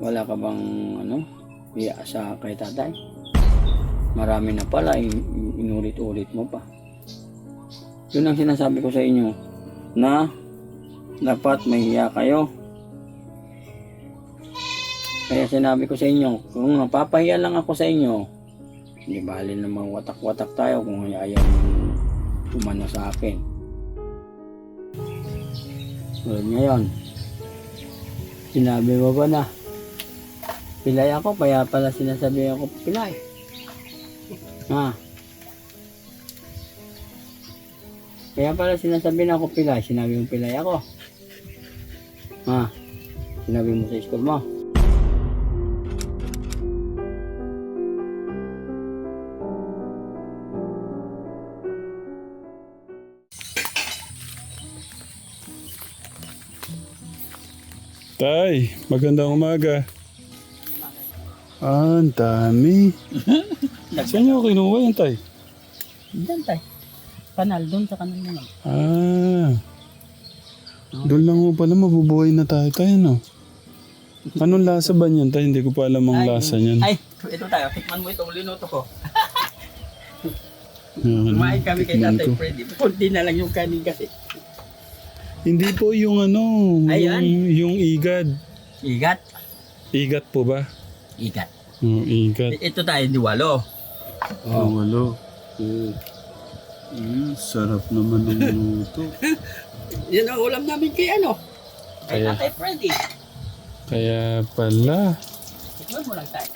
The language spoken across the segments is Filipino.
Wala ka bang ano, iasa kay tatay? Marami na pala, in- inulit-ulit mo pa. Yun ang sinasabi ko sa inyo, na dapat mahiya kayo. Kaya sinabi ko sa inyo, kung napapahiya lang ako sa inyo, hindi bali na watak-watak tayo kung ayaw umano sa akin. Tulad ngayon, sinabi mo ba na, pilay ako, kaya pala sinasabi ako pilay. Ha? Kaya pala sinasabi na ako pilay, sinabi mo pilay ako. Ha? Sinabi mo sa school mo. Tay, magandang umaga. Ah, ang dami. Saan niyo kinuha yan, Tay? Diyan tayo. Kanal, doon sa kanal naman. Ah. Doon lang mo pala mabubuhay na tayo, Tay, no? Anong lasa ba niyan, Tay? Hindi ko pa alam ang lasa niyan. Ay, ito tayo. Tikman mo itong linuto ko. Yan, Kumain kami kay tingnan Tatay ko. Freddy. Kunti na lang yung kanin kasi. Hindi po yung ano, Ayan. yung, yung igad. Igat. Igat po ba? Igat. Yung igat. Ito tayo, diwalo. Oh, walo. Eh, mm, sarap naman ng luto. Yan ang ulam namin kay ano? Kay Kaya- Tatay Freddy. Kaya pala. Tikman mo lang tayo.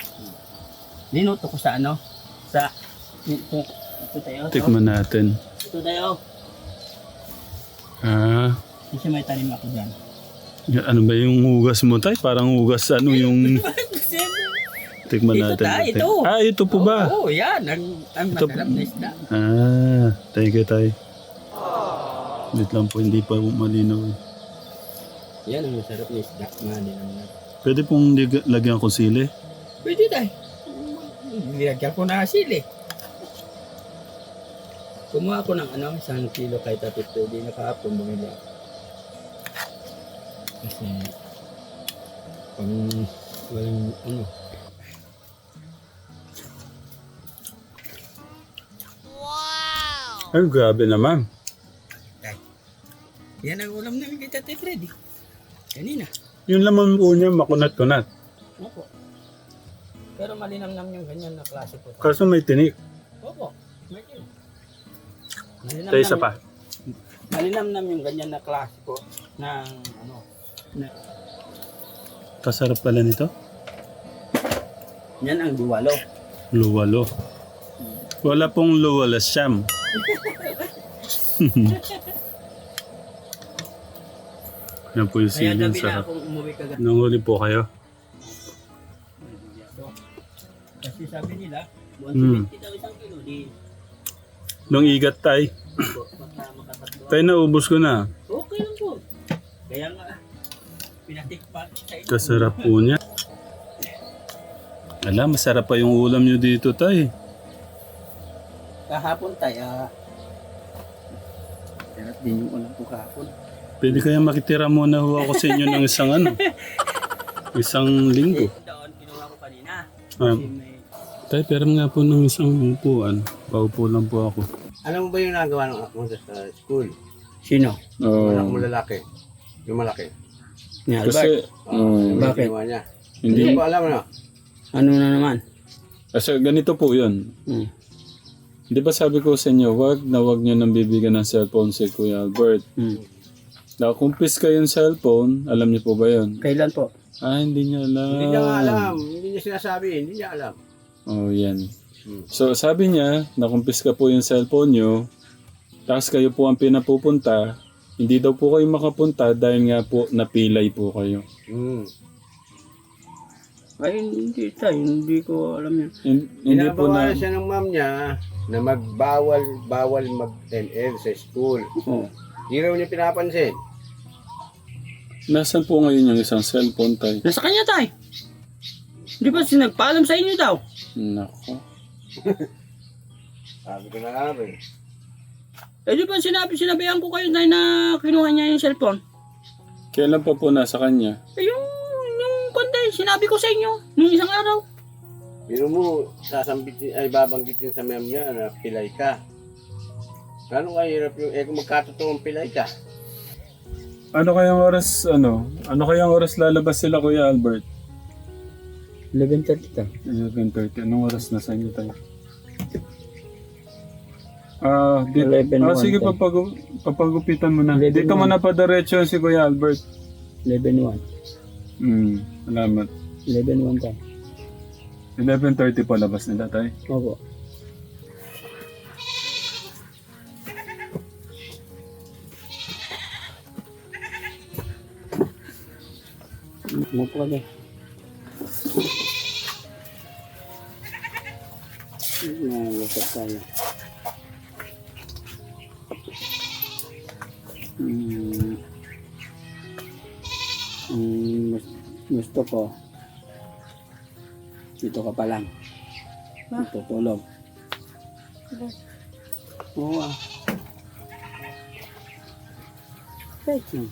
Linuto ko sa ano? Sa... Ito, ito tayo. Tikman natin. Ito tayo. Ah, Kasi may tanim ako dyan. ano ba yung hugas mo tay? Parang hugas ano yung tikman Ito natin. tayo, ito. Ah, ito po ba? Oo, yan. Ang, ang Ito- masarap na isda. Ah, thank you tay. Wait lang po, hindi pa malinaw. eh. Yan ang masarap na isda. Naman. Pwede pong lig- lagyan ko sili. Pwede tayo. Nilagyan ko na sili. Kumuha ako ng ano, isang kilo kay Tati Freddy na kahapon bumili ako. Kasi pang walang ano. Ay, grabe naman. Yan ang ulam namin kay Tati Freddy. Kanina. Yung laman po niya, makunat-kunat. Opo. Pero malinamnam yung ganyan na klase po. Kaso may tinik. Opo. May yun. Malinamnam Tayo isa pa. Malinamnam yung ganyan na klase po ng ano. Na, Kasarap pala nito. yan ang duwalo. Luwalo. Wala pong luwala siyam. Yan po yung Kaya sili. gabi na Sarap. akong umuwi kagabi. Nanguli po kayo. Kasi sabi nila, buwan Hmm. 70 daw isang kilo. Di, Nung igat tay. po, baka makatatlo. Tay, naubos ko na. Okay lang po. Kaya nga, pinatikpan sa ito. Kasarap po niya. Alam, masarap pa yung ulam nyo dito, tay. Kahapon tayo, ah, sarap din yung ulam ko kahapon. Pwede kaya makitira muna ho ako sa inyo ng isang ano. Isang linggo. Eh, doon, kinuha ko kanina. Ah, tay, pero nga po ng isang upuan. Paupo lang po ako. Alam mo ba yung nagawa ng ako sa school? sino? Oh, Anak mo lalaki. Yung malaki. Ni Albert. kasi, Oh, oh, Bakit? Ginawa niya. hindi, Hindi ko alam na. Ano na naman? kasi ganito po yun. Hmm. Di ba sabi ko sa inyo, wag na wag nyo nang bibigyan ng cellphone si Kuya Albert. Hmm. Nakumpis kayo yung cellphone, alam niyo po ba yun? Kailan po? Ah, hindi niya alam. Hindi niya nga alam. Hindi niya sinasabi. Hindi niya alam. Oh, yan. Hmm. So, sabi niya, nakumpis ka po yung cellphone nyo, tapos kayo po ang pinapupunta, hindi daw po kayo makapunta dahil nga po napilay po kayo. Hmm. Ay, hindi tayo. Hindi ko alam yan. Hin- Hindi po na... Siya ng ma'am niya na magbawal bawal mag-NL sa school. Oh. Hindi raw niya pinapansin. Nasaan po ngayon yung isang cellphone tayo? Nasa kanya tayo. Di ba sinagpaalam sa inyo daw? Nako. Sabi ko na nga rin. Eh di ba sinabi, sinabihan ko kayo tayo na kinuha niya yung cellphone? Kailan pa po nasa kanya? Eh yung, konti eh. Sinabi ko sa inyo nung isang araw. Pero mo, sasambit ay babanggitin sa ma'am niya na pilay ka. Gano'ng kahirap yung, eh kung magkatotoong pilay ka. Ano kayang oras, ano? Ano kayang oras lalabas sila, Kuya Albert? 11.30 ta. 11.30. Anong oras na sa inyo tayo? Ah, di- 11, ah, sige, 1, papagu- papagupitan mo na. 11, Dito mo na pa diretso si Kuya Albert. 11.1. Hmm, salamat. 11.1 tayo. 11.30 pa labas nila tayo. Opo. Ano po kami? Nalusot tayo. Hmm, gusto ko dito ka pa lang. Tutulog. Oo ah. Wait. Hmm.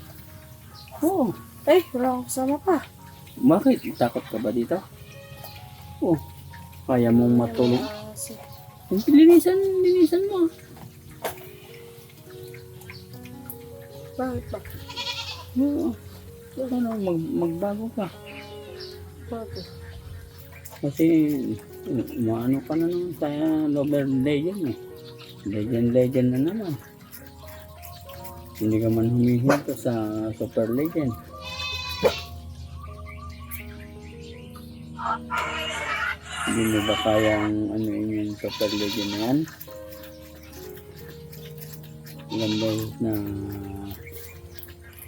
Oo. Eh, wala akong kasama pa. Bakit? Takot ka ba dito? Oo. Kaya mong matulog. Ah, Linisan, linisan mo. Bakit ba? Oo. Ano, mag, magbago ka. Bakit? Kasi, maano ka na naman sa Lover Legend eh. Legend, legend na naman. Hindi ka man humihinto sa Super Legend. Hindi mo ba kayang ano yun yung Super Legend na yan? Ilang beses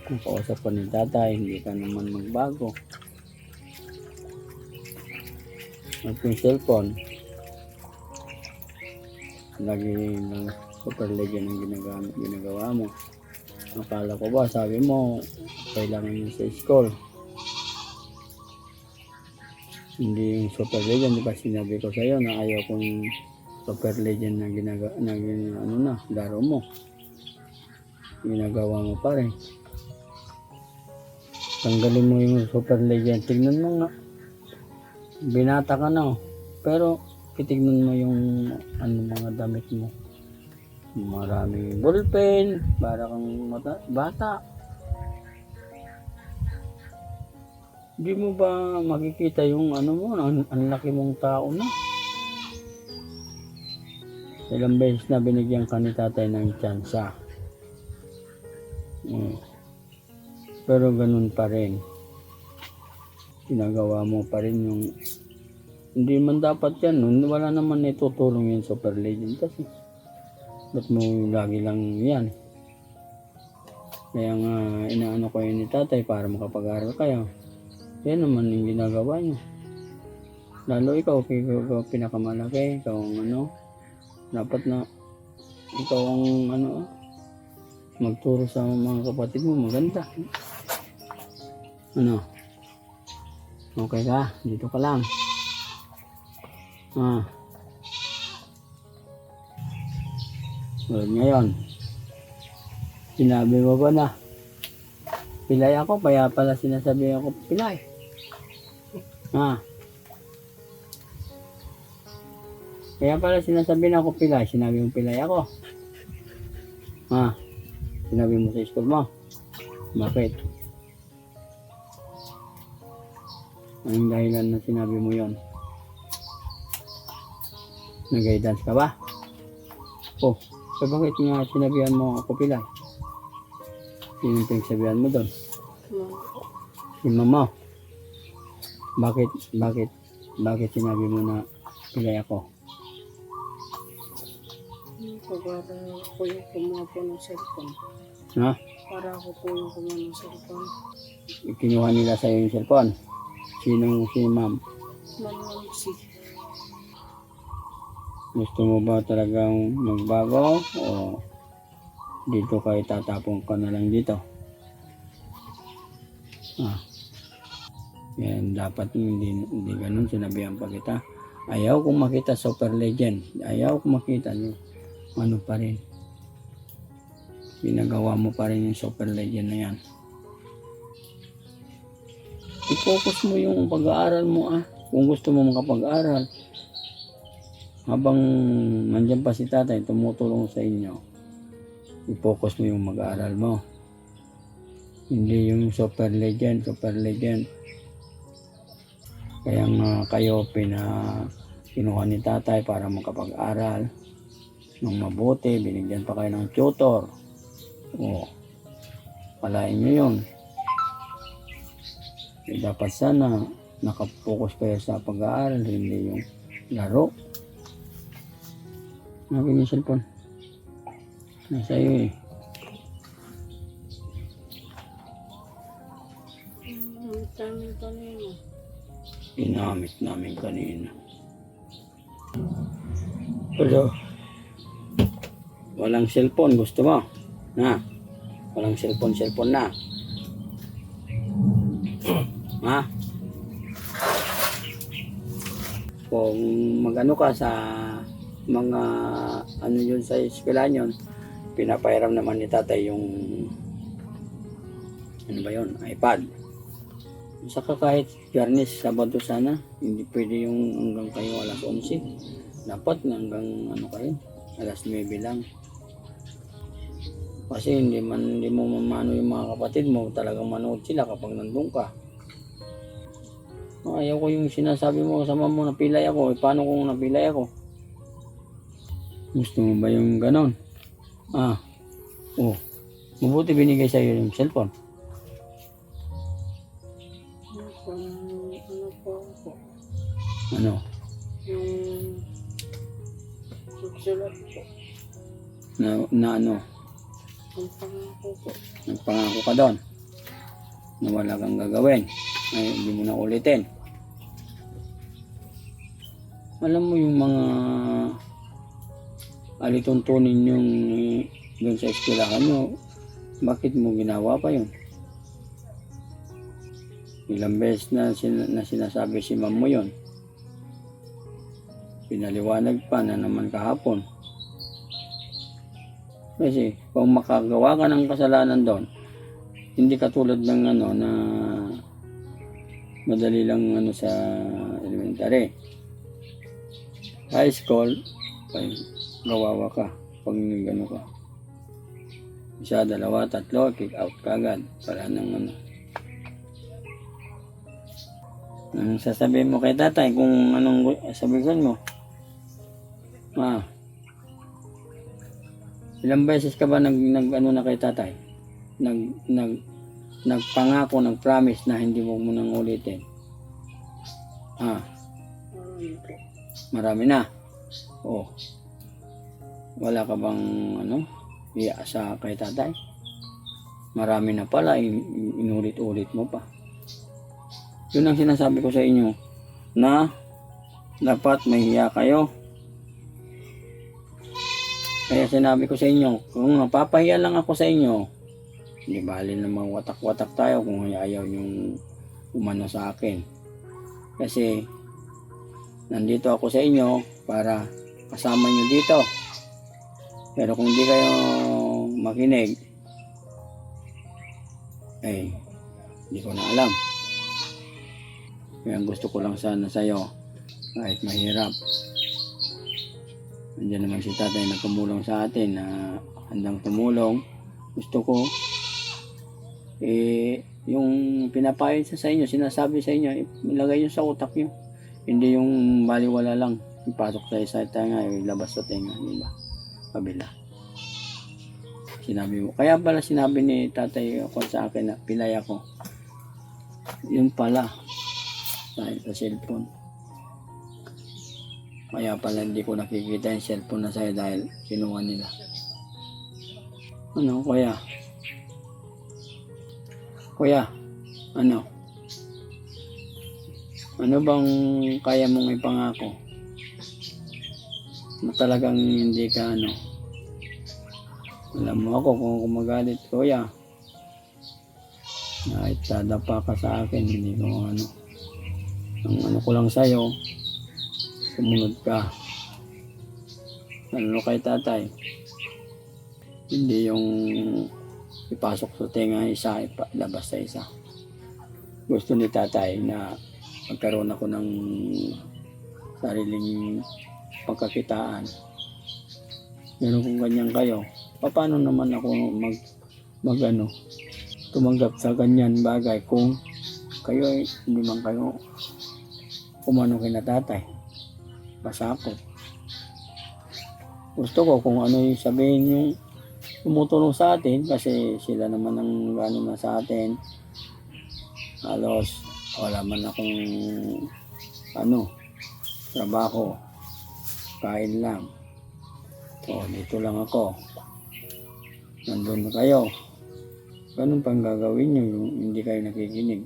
na nakausap ka ni tatay, hindi ka naman magbago. At yung cellphone, lagi ng super legend ang ginagamit, ginagawa mo. Akala ko ba, sabi mo, kailangan mo sa school. Hindi yung super legend, di ba sinabi ko sa'yo na ayaw kong super legend na ginaga, na gin- ano na, laro mo. Ginagawa mo pa rin. Tanggalin mo yung super legend. Tignan mo nga. Binata ka na. oh. Pero, titignan mo yung ano mga damit mo. Maraming ballpen, para kang mata, bata. Di mo ba makikita yung ano mo, ang, ang laki mong tao na? Ilang beses na binigyan ka ni tatay ng tsansa. Mm. Pero ganun pa rin. Ginagawa mo pa rin yung hindi man dapat yan. no? Wala naman na itutulong yung Super Legend kasi. Ba't mo lagi lang yan? Kaya nga inaano ko yun ni tatay para makapag-aral kayo. Yan naman yung ginagawa niyo. Lalo ikaw, ikaw pinakamalaki, ikaw ang ano. Dapat na ikaw ang ano magturo sa mga kapatid mo maganda. Ano? Okay ka? Dito ka lang. Ah. Tulad ngayon. Sinabi mo ba na? Pilay ako, kaya pala sinasabi ako pilay. Ah. Kaya pala sinasabi na ako pilay, sinabi mo pilay ako. Ah. Sinabi mo sa school mo. Bakit? Anong dahilan na sinabi mo yon? Nag-guidance ka ba? Oh, so bakit nga sinabihan mo ako pilay? Sino yung pinagsabihan mo doon? Si mama. Bakit, bakit, bakit sinabi mo na pilay ako? Para ako yung kumuha po ng cellphone. Ha? Para ako po yung kumuha ng cellphone. Kinuha nila sa'yo yung cellphone. Sinong si ma'am? Manuang si Gusto mo ba talagang magbago o dito kayo tatapong ka na lang dito? Ah. Yan, dapat hindi, hindi ganun. Sinabihan pa kita. Ayaw kong makita Super Legend. Ayaw kong makita yung ano pa rin. Ginagawa mo pa rin yung Super Legend na yan. I-focus mo yung pag-aaral mo ah. Kung gusto mo makapag-aral. Habang nandyan pa si tatay, tumutulong sa inyo, i-focus mo yung mag-aaral mo. Hindi yung super legend, super legend. Kaya nga kayo pina kinuha ni tatay para makapag-aral ng mabuti, binigyan pa kayo ng tutor. O, palain nyo yun. Eh, dapat sana nakapokus kayo sa pag-aaral, hindi yung laro. Akin yung cellphone. Nasa iyo eh. Ginamit namin kanina. Pero, walang cellphone, gusto mo? Na? Walang cellphone, cellphone na. Ha? Kung magano ka sa mga ano yun sa eskwela yun, pinapairam naman ni tatay yung ano ba yun, iPad. Saka kahit Biyernes, Sabado sana, hindi pwede yung hanggang kayo alas 11. Dapat hanggang ano kayo, alas 9 lang. Kasi hindi man hindi mo mamano yung mga kapatid mo, talagang manood sila kapag nandun ka. Ayaw ko yung sinasabi mo kasama mo napilay ako, eh, paano kung napilay ako? Gusto mo ba yung ganon? Ah, oh, mabuti binigay sa'yo yung cellphone. Ano po ako. Ano? Yung po. Na, na ano? Ang pangako po. Nagpangako ka doon na wala kang gagawin. Ay, hindi mo na ulitin. Alam mo yung mga alituntunin yung eh, doon sa eskwelahan nyo, bakit mo ginawa pa yun? Ilang beses na, sin- na sinasabi si ma'am mo yun. Pinaliwanag pa na naman kahapon. Kasi kung makagawa ka ng kasalanan doon, hindi katulad ng ano na madali lang ano sa elementary. High school, ay gawawa ka pag gano ka. Isa, dalawa, tatlo, kick out ka agad. Para ng ano. Anong sasabihin mo kay tatay kung anong sabihin mo? Ma, ilang beses ka ba nag, nag ano na kay tatay? Nag, nag, nagpangako, nag-promise na hindi mo mo nang ulitin? Ah, Marami na. Oh. Wala ka bang ano, iasa kay tatay? Marami na pala, in- inulit-ulit mo pa. Yun ang sinasabi ko sa inyo na dapat mahiya kayo. Kaya sinabi ko sa inyo, kung napapahiya lang ako sa inyo, hindi bali na watak-watak tayo kung ayaw yung umano sa akin. Kasi nandito ako sa inyo para kasama nyo dito. Pero kung di kayo makinig, eh, hindi ko na alam. Kaya gusto ko lang sana sa'yo, kahit mahirap. Nandiyan naman si tatay na tumulong sa atin na handang tumulong. Gusto ko, eh, yung pinapayo sa sa inyo, sinasabi sa inyo, ilagay nyo sa utak nyo. Hindi yung baliwala lang. Ipasok sa isa tenga, ilabas sa tenga, di ba? Kabila. Sinabi mo. Kaya pala sinabi ni tatay ako sa akin na pilay ako. Yun pala. Dahil sa cellphone. Kaya pala hindi ko nakikita yung cellphone na sa'yo dahil kinuha nila. Ano, kuya? Kuya, ano? Ano bang kaya mong ipangako? Na talagang hindi ka ano? Alam mo ako kung ako magalit, kuya. Kahit dadapa ka sa akin, hindi ko ano. Ang ano ko lang sa'yo, sumunod ka. Ano kay tatay? Hindi yung ipasok sa tenga isa, ipalabas sa isa. gusto ni tatay na magkaroon ako ng sariling pagkakitaan. Pero kung ganyan kayo, paano naman ako mag, mag ano, tumanggap sa ganyan bagay kung kayo ay hindi man kayo kumano kina tatay. Pasako. Gusto ko kung ano yung sabihin yung tumutulong sa atin kasi sila naman ang ano na sa atin. Halos wala man akong ano trabaho. Kain lang. O, dito lang ako. Nandun na kayo. Ganun pang gagawin nyo yung hindi kayo nakikinig.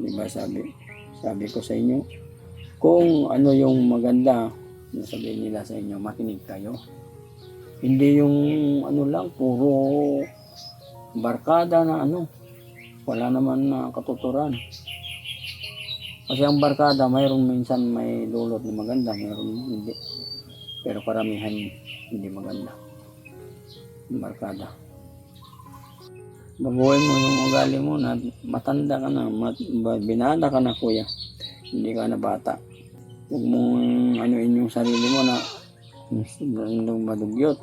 Di ba sabi, sabi ko sa inyo, kung ano yung maganda, na sabihin nila sa inyo, makinig kayo. Hindi yung ano lang, puro barkada na ano, wala naman na katuturan. Kasi ang barkada, mayroong minsan may dulot na maganda, mayroong hindi. Pero karamihan hindi maganda. Ang barkada. Baguhin mo yung ugali mo na matanda ka na, mat, binata ka na kuya. Hindi ka na bata. Huwag mong anuin yung sarili mo na yung madugyot.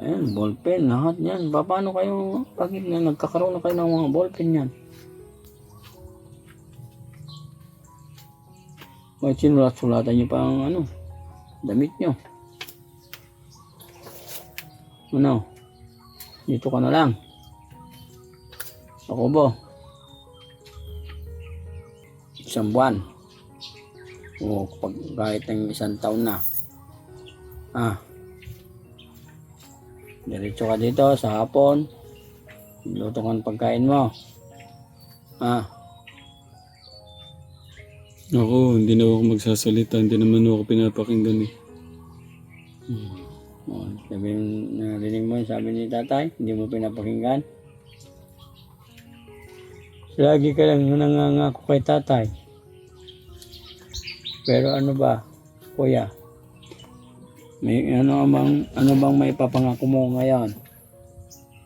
Ayan, ballpen, lahat yan. Pa- Paano kayo, bakit na nagkakaroon na kayo ng mga ballpen yan? Bakit sinulat-sulatan nyo pa ang ano, damit nyo? Ano? Dito ka na lang. Ako ba? Isang buwan. O pag kahit ng isang taon na. Ah. Diretso ka dito sa hapon. Luto ka ng pagkain mo. Ah. Ako, hindi na ako magsasalita. Hindi naman ako pinapakinggan eh. O, sabi narinig mo yung sabi ni tatay, hindi mo pinapakinggan. Lagi ka lang nangangako kay tatay. Pero ano ba, kuya? May ano bang ano bang may papangako mo ngayon?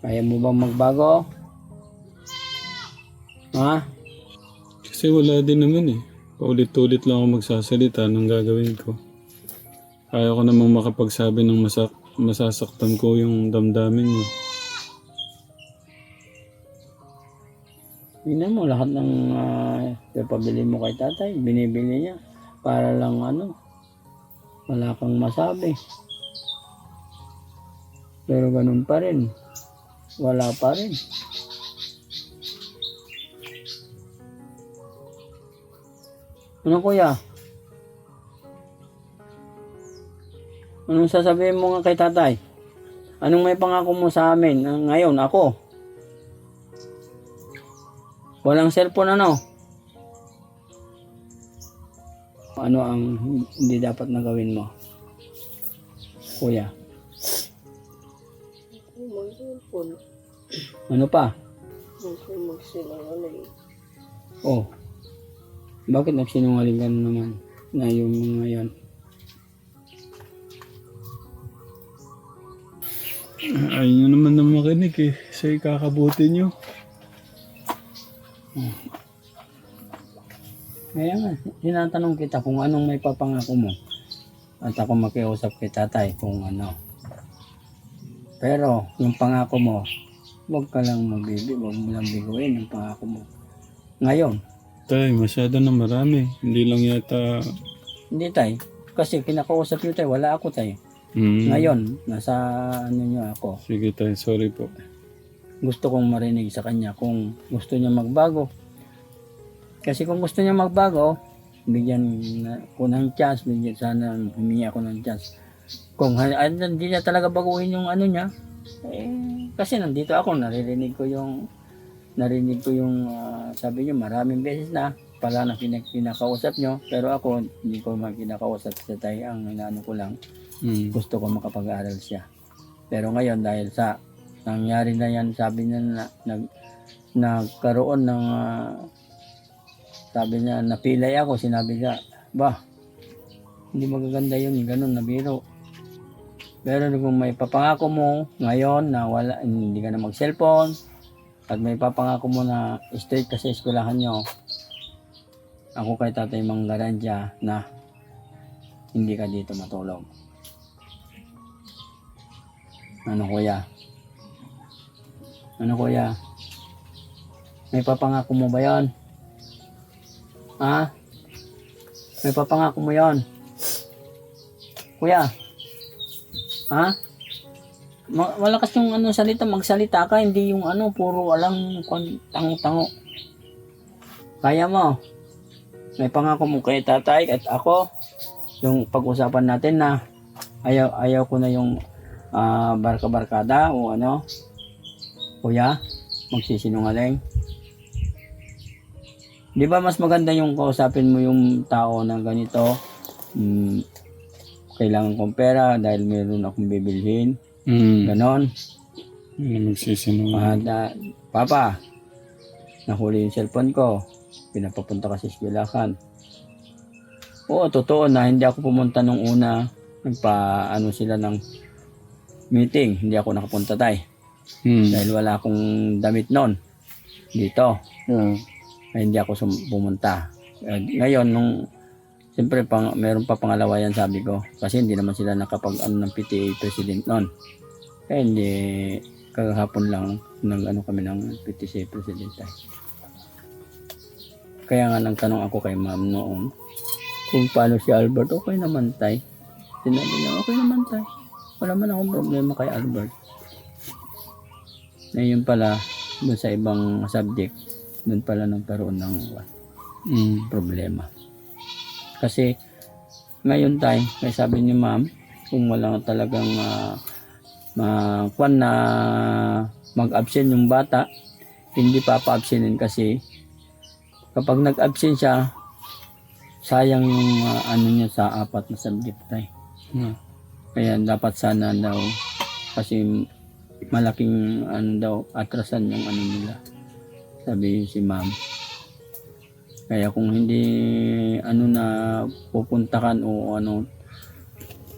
Kaya mo bang magbago? Ha? Kasi wala din naman eh. Paulit-ulit lang ako magsasalita ng gagawin ko. Ayaw ko namang makapagsabi ng masak masasaktan ko yung damdamin niyo. Tingnan mo lahat ng uh, pabili mo kay tatay, binibili niya para lang ano, wala kang masabi. Pero ganun pa rin. Wala pa rin. Ano kuya? Anong sasabihin mo nga kay tatay? Anong may pangako mo sa amin? Ah, Ngayon, ako. Walang cellphone ano? Ano ang hindi dapat na gawin mo? Kuya, ano pa? Mag-sinangaling. Oh, bakit nagsinungaling ka na naman na yung mga yan? Ayaw nyo naman na makinig eh. Sa ikakabuti nyo. Kaya nga, tinatanong kita kung anong may papangako mo. At ako makiusap kay tatay kung ano. Pero, yung pangako mo, huwag ka lang magbibi, huwag mo lang biguin yung pangako mo. Ngayon, Tay, masyado na marami. Hindi lang yata... hindi tay, kasi kinakausap nyo tay, wala ako tay. Mm. Ngayon, nasa ano nyo ako, Sige tay, sorry po. gusto kong marinig sa kanya kung gusto niya magbago. Kasi kung gusto niya magbago, bigyan ko ng chance, bigyan sana humingi ako ng chance. Kung hindi niya talaga baguhin yung ano niya, eh, kasi nandito ako, naririnig ko yung narinig ko yung ah, sabi niyo maraming beses na pala na pinak kinakausap niyo pero ako hindi ko man kinakausap sa tayo ang inaano ko lang Mm. gusto ko makapag-aral siya. Pero ngayon dahil sa nangyari na yan, sabi niya na nag nagkaroon ng ah, sabi niya napilay ako, sinabi niya, ba, hindi magaganda yun, ganun na biro. Pero kung may papangako mo ngayon na wala, hindi ka na mag-cellphone, At may papangako mo na straight ka sa eskwelahan nyo. Ako kay tatay manggarantya na hindi ka dito matulog. Ano kuya? Ano kuya? May papangako mo ba yon? Ha? May papangako mo yon? Kuya? Ha? Ma- malakas yung ano salita, magsalita ka, hindi yung ano, puro alang tango-tango. Kaya mo. May pangako mo kay tatay at ako, yung pag-usapan natin na ayaw, ayaw ko na yung ah, barka-barkada o ano. Kuya, magsisinungaling. Di ba mas maganda yung kausapin mo yung tao na ganito, mm, kailangan kong pera dahil meron akong bibilhin. Mm. Ganon. Ano magsisinungaling? Ah, Papa, nahuli yung cellphone ko. Pinapapunta ka sa eskwelahan. Oo, totoo na hindi ako pumunta nung una. Nagpa, ano sila ng meeting. Hindi ako nakapunta tay. Mm. Dahil wala akong damit noon. Dito. Yeah. Ay, hindi ako pumunta. Eh, ngayon, nung Siyempre, pang, meron pa pangalawa yan sabi ko. Kasi hindi naman sila nakapag ano ng PTA president noon. Kaya hindi, kagahapon lang nag ano kami ng PTA president tayo. Kaya nga nang tanong ako kay ma'am noon, kung paano si Albert, okay naman tay. Sinabi niya, okay naman tay. Wala man akong problema kay Albert. Ngayon pala, dun sa ibang subject, dun pala nagkaroon ng Mm. problema. Kasi ngayon tayo, kaya sabi ni ma'am, kung wala talagang uh, kwan na mag-absent yung bata, hindi papa-absentin kasi kapag nag-absent siya, sayang yung ah, ano niya sa apat na subject tayo. Yeah. Kaya dapat sana daw kasi malaking ano daw atrasan yung ano nila. Sabi si ma'am. Kaya kung hindi ano na pupuntakan o ano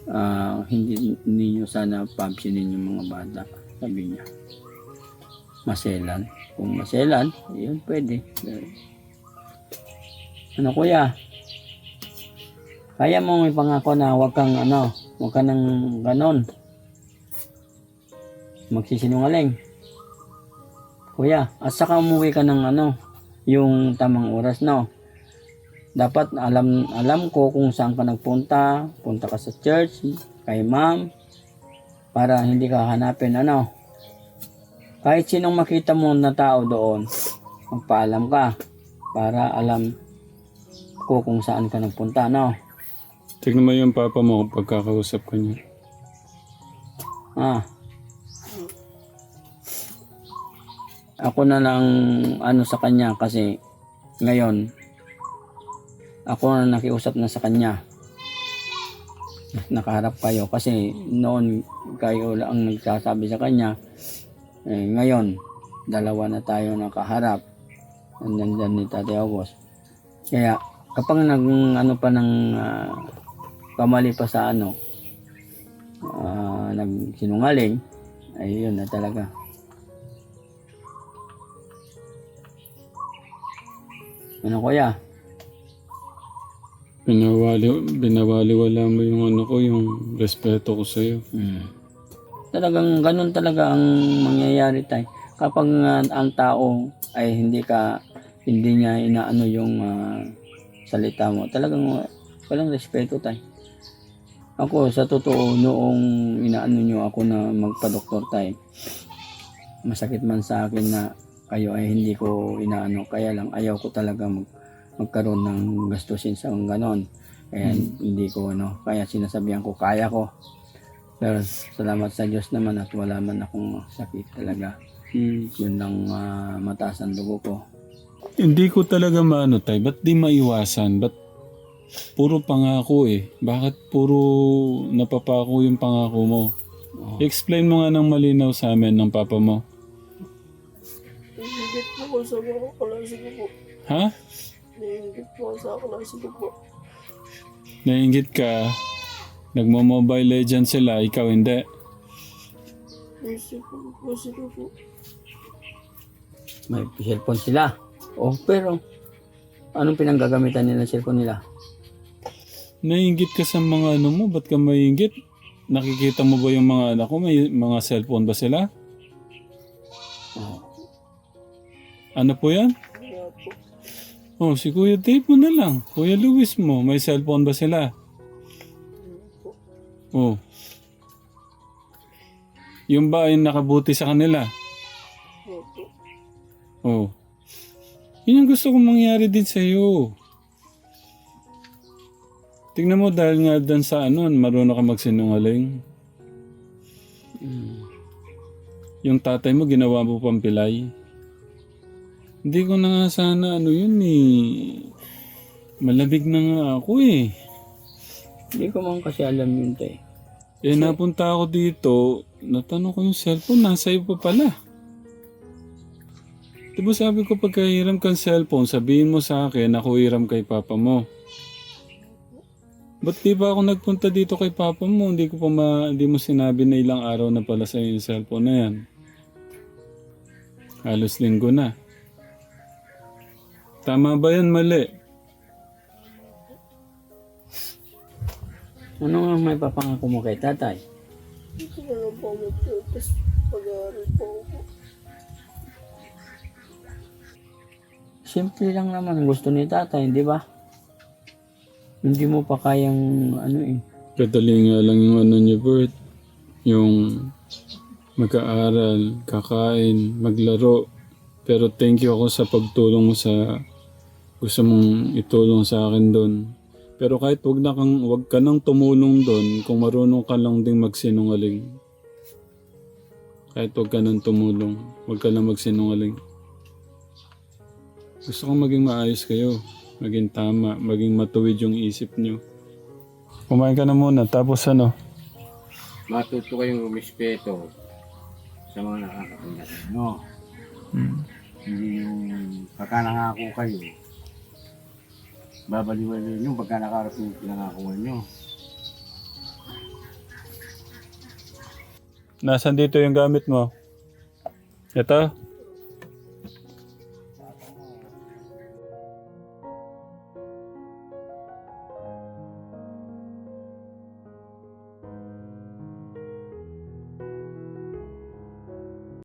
ah, hindi ninyo sana pabsinin yung mga bata. Sabi niya. Maselan. Kung maselan, yun pwede. Ano kuya? Kaya mo may pangako na wag kang ano, wag ka nang ganon. Magsisinungaling. Kuya, at saka umuwi ka ng ano, yung tamang oras no. Dapat alam alam ko kung saan ka nagpunta, punta ka sa church, kay ma'am, para hindi ka hanapin ano. Kahit sinong makita mo na tao doon, magpaalam ka para alam ko kung saan ka nagpunta no. Tignan mo yung papa mo pagkakausap ko niya. Ah. Ako na lang ano sa kanya kasi ngayon ako na nakiusap na sa kanya. Nakaharap kayo kasi noon kayo ang nagsasabi sa kanya. Eh, ngayon, dalawa na tayo nakaharap. Nandyan ni Tate August. Kaya kapag nag ano pa ng ah, kamali pa sa ano, ah, nagsinungaling, ay yun na talaga. Ano kuya? Binawali, binawaliwala mo yung ano ko, yung respeto ko sa'yo. Hmm. Talagang ganun talaga ang mangyayari tayo. Kapag ah, ang tao ay hindi ka, hindi niya inaano yung ah, salita mo, talagang wa- walang respeto tayo. Ako, sa totoo, noong inaano nyo ako na magpa-doktor tayo, masakit man sa akin na kayo ay hindi ko inaano, kaya lang ayaw ko talaga mag, magkaroon ng gastusin sa mga ganon. Kaya hindi ko ano, kaya sinasabihan ko, kaya ko. Pero salamat sa Diyos naman at wala man akong sakit talaga. Mm. Yun lang ah, mataas ang dugo ko. Hindi ko talaga maano tay, ba't di maiwasan? Ba't puro pangako eh? Bakit puro napapako yung pangako mo? Oh. Explain mo nga ng malinaw sa amin ng papa mo. Po sa mga klase ko po. Ha? Nahingit po ako sa klase ko po. Nainggit ka, nagmo-mobile legend sila, ikaw hindi. Kasi po, po. may cellphone sila. Oh, pero anong pinanggagamitan nila ng cellphone nila? Nainggit ka sa mga ano mo, ba't ka maingit? Nakikita mo ba yung mga anak ko, may mga cellphone ba sila? Oh, Ano po yan? Oh, si Kuya Dave mo na lang. Kuya Luis mo, may cellphone ba sila? Oh. Yung ba ay nakabuti sa kanila? Oh. Yun yung gusto kong mangyari din sa iyo. Tingnan mo dahil nga dan sa ano, marunong ka magsinungaling. mm, Yung tatay mo ginawa mo pang pilay. Hindi ko na nga sana ano yun eh. Malabig na nga ako eh. Hindi ko man kasi alam yun, te. Eh napunta ako dito, natanong ko yung cellphone, nasa iyo pa pala. Diba sabi ko pagka hiram kang cellphone, sabihin mo sa akin ako hiram kay papa mo. Ba't di ba ako nagpunta dito kay papa mo? Hindi ko pa ma, hindi mo sinabi na ilang araw na pala sa yung cellphone na yan. Halos linggo na. Tama ba yan? Mali. Ano nga may papangako mo kay tatay? Hindi ko lang po mag-practice pag-aaral po ako. Simple lang naman gusto ni tatay, di ba? Hindi mo pa kayang ano eh. Kadali nga lang yung ano niyo, Bert. Yung mag-aaral, kakain, maglaro. Pero thank you ako sa pagtulong mo sa gusto mong itulong sa akin doon. Pero kahit wag na kang wag ka nang tumulong doon kung marunong ka lang ding magsinungaling. Kahit wag ka nang tumulong, wag ka lang magsinungaling. Gusto kong maging maayos kayo, maging tama, maging matuwid yung isip niyo. Kumain ka na muna, tapos ano? Matuto kayong rumispeto sa mga nakakatanda. No? Hindi yung pagka nangako kayo, babaliwalin yung pagka nakarating yung pinangakuhan nyo. Nasaan dito yung gamit mo? Ito?